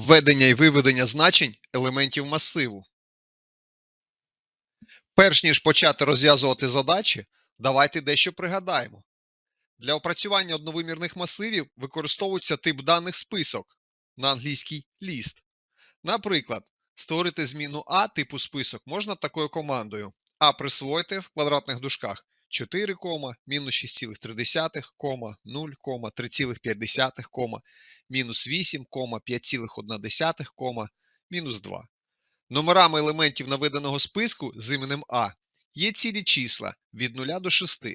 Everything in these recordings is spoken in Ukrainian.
Введення і виведення значень елементів масиву. Перш ніж почати розв'язувати задачі, давайте дещо пригадаємо. Для опрацювання одновимірних масивів використовується тип даних список на англійський list. Наприклад, створити зміну А типу список можна такою командою А присвоїти в квадратних дужках 4, мінус 6,3, 0, 3,5, мінус 8, 5,1, мінус 2. Номерами елементів наведеного списку з іменем А є цілі числа від 0 до 6.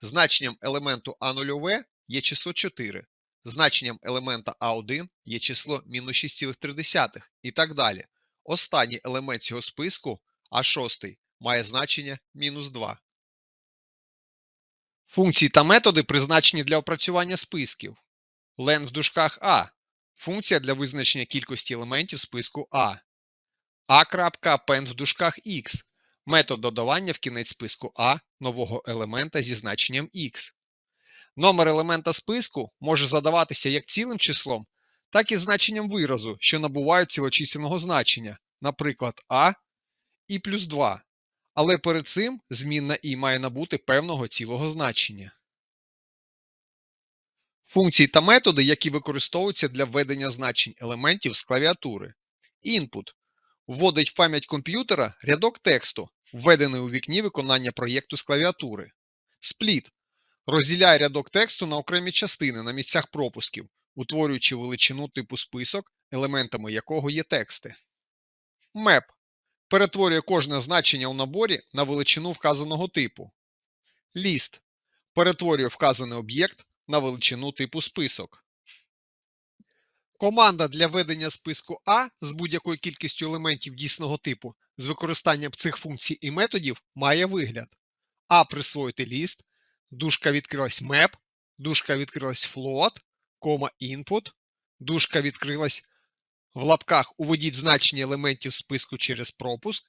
Значенням елементу А0 є число 4. Значенням елемента А1 є число мінус 6,3 і так далі. Останній елемент цього списку, А6, має значення мінус 2. Функції та методи призначені для опрацювання списків. Len в дужках А функція для визначення кількості елементів списку А. a.append в дужках X метод додавання в кінець списку А нового елемента зі значенням X. Номер елемента списку може задаватися як цілим числом, так і значенням виразу, що набувають цілочисельного значення, наприклад, А і плюс 2. Але перед цим змінна І має набути певного цілого значення. Функції та методи, які використовуються для введення значень елементів з клавіатури. Input вводить в пам'ять комп'ютера рядок тексту, введений у вікні виконання проєкту з клавіатури. Split розділяє рядок тексту на окремі частини на місцях пропусків, утворюючи величину типу список, елементами якого є тексти. Map перетворює кожне значення у наборі на величину вказаного типу. List перетворює вказаний об'єкт на величину типу список. Команда для ведення списку А з будь-якою кількістю елементів дійсного типу з використанням цих функцій і методів має вигляд. А присвоїти ліст, дужка відкрилась map, дужка відкрилась float, кома input, дужка відкрилась в лапках уведіть значення елементів списку через пропуск,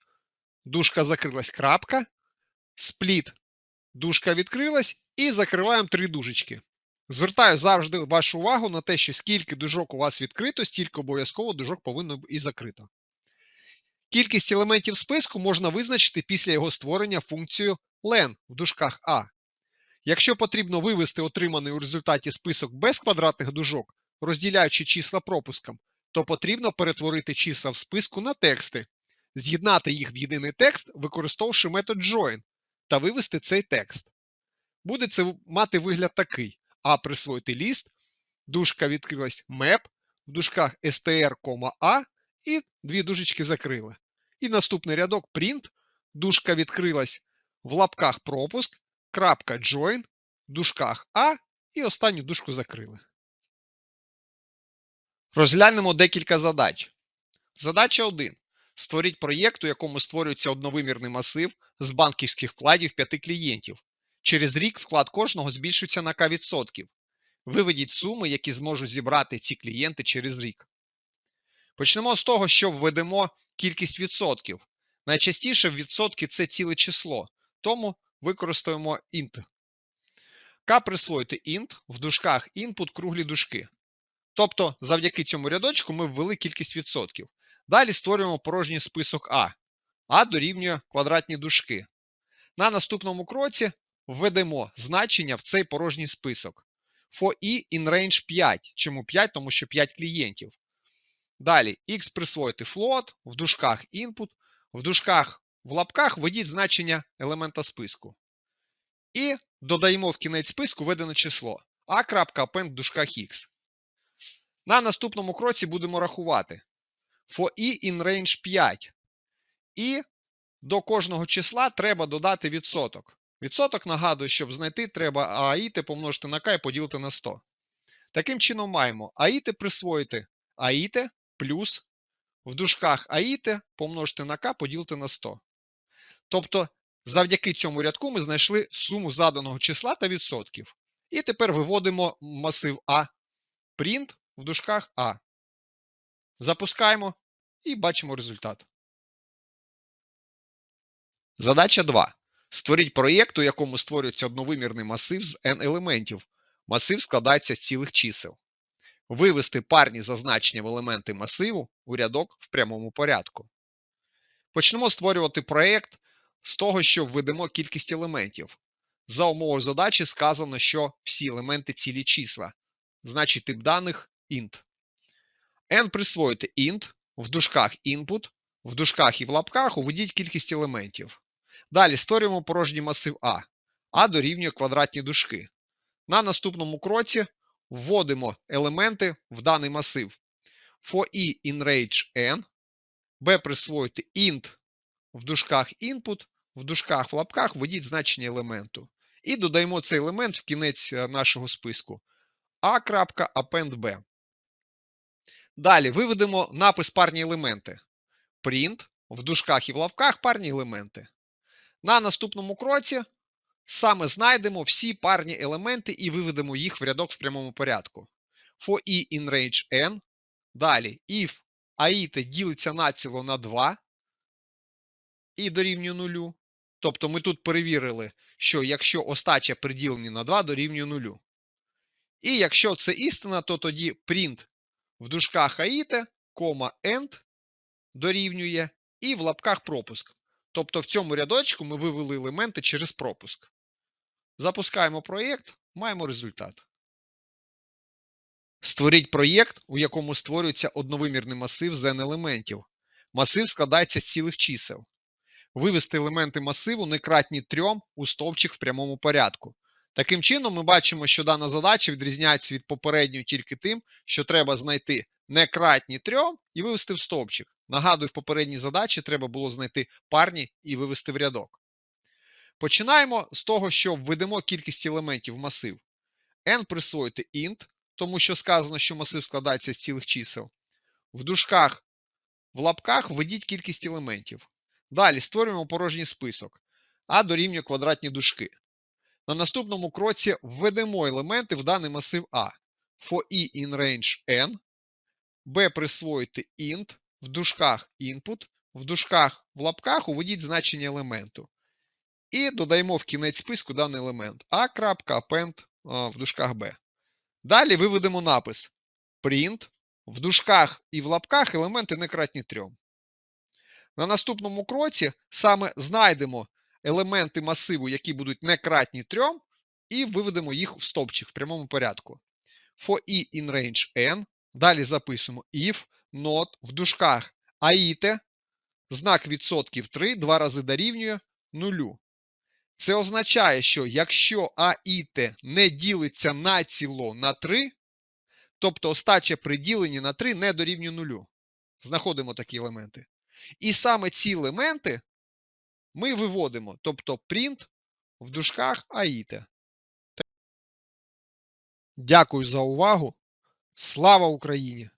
дужка закрилась крапка, спліт, дужка відкрилась і закриваємо три дужечки. Звертаю завжди вашу увагу на те, що скільки дужок у вас відкрито, стільки обов'язково дужок повинно і закрито. Кількість елементів списку можна визначити після його створення функцією len в дужках А. Якщо потрібно вивести отриманий у результаті список без квадратних дужок, розділяючи числа пропуском, то потрібно перетворити числа в списку на тексти, з'єднати їх в єдиний текст, використовувавши метод join, та вивести цей текст. Буде це мати вигляд такий: А присвоїти ліст, дужка відкрилась map, в дужках str, A і дві дужечки закрили. І наступний рядок print, дужка відкрилась в лапках пропуск, крапка join, в дужках А і останню дужку закрили. Розглянемо декілька задач. Задача 1. Створіть проєкт, у якому створюється одновимірний масив з банківських вкладів 5 клієнтів. Через рік вклад кожного збільшується на К%. Виведіть суми, які зможуть зібрати ці клієнти через рік. Почнемо з того, що введемо кількість відсотків. Найчастіше відсотки це ціле число, тому використаємо int. К присвоїти int в дужках input круглі дужки. Тобто, завдяки цьому рядочку ми ввели кількість відсотків. Далі створюємо порожній список А. А дорівнює квадратні дужки. На наступному кроці введемо значення в цей порожній список. For i in range 5. Чому 5? Тому що 5 клієнтів. Далі x присвоїти float, в дужках input, в дужках в лапках введіть значення елемента списку. І додаємо в кінець списку введене число a.append в дужках x. На наступному кроці будемо рахувати. For i in range 5. І до кожного числа треба додати відсоток. Відсоток, нагадую, щоб знайти, треба аїти помножити на k і поділити на 100. Таким чином маємо аїти присвоїти аїти плюс в дужках аїти помножити на k поділити на 100. Тобто, завдяки цьому рядку ми знайшли суму заданого числа та відсотків. І тепер виводимо масив А. Print в дужках А. Запускаємо і бачимо результат. Задача 2. Створіть проєкт, у якому створюється одновимірний масив з n елементів. Масив складається з цілих чисел. Вивести парні зазначення в елементи масиву у рядок в прямому порядку. Почнемо створювати проєкт з того, що введемо кількість елементів. За умовою задачі сказано, що всі елементи цілі числа. Значить тип даних int. n присвоїти int, в дужках input, в дужках і в лапках уведіть кількість елементів. Далі створюємо порожній масив А. А дорівнює квадратні дужки. На наступному кроці вводимо елементи в даний масив. For i in range n, b присвоїти int в дужках input, в дужках в лапках введіть значення елементу. І додаємо цей елемент в кінець е, нашого списку a.append_b. Далі виведемо напис парні елементи. Print в дужках і в лапках парні елементи. На наступному кроці саме знайдемо всі парні елементи і виведемо їх в рядок в прямому порядку. For i in range n. Далі if aite ділиться націло на 2 і дорівнює 0. Тобто ми тут перевірили, що якщо остача при діленні на 2 дорівнює 0. І якщо це істина, то тоді print в дужках aite, кома end дорівнює і в лапках пропуск. Тобто в цьому рядочку ми вивели елементи через пропуск. Запускаємо проєкт, маємо результат. Створіть проєкт, у якому створюється одновимірний масив з n елементів. Масив складається з цілих чисел. Вивести елементи масиву не кратні 3 у стовпчик в прямому порядку. Таким чином, ми бачимо, що дана задача відрізняється від попередньої тільки тим, що треба знайти не кратні 3 і вивести в стовпчик. Нагадую, в попередній задачі треба було знайти парні і вивести в рядок. Починаємо з того, що введемо кількість елементів в масив. n присвоїти int, тому що сказано, що масив складається з цілих чисел. В дужках, в лапках введіть кількість елементів. Далі створюємо порожній список, а дорівнює квадратні дужки. На наступному кроці введемо елементи в даний масив А. For i in range n, b присвоїти int, в дужках input, в дужках в лапках уведіть значення елементу. І додаємо в кінець списку даний елемент a.append в дужках b. Далі виведемо напис print, в дужках і в лапках елементи не кратні 3. На наступному кроці саме знайдемо елементи масиву, які будуть не кратні 3, і виведемо їх в стовпчик в прямому порядку. For i in range n. Далі записуємо if, not, в дужках aite, знак відсотків 3, два рази дорівнює 0. Це означає, що якщо aite не ділиться націло на 3, тобто остача при діленні на 3 не дорівнює 0. Знаходимо такі елементи. І саме ці елементи ми виводимо, тобто print в дужках aite. Дякую за увагу. Слава Україні!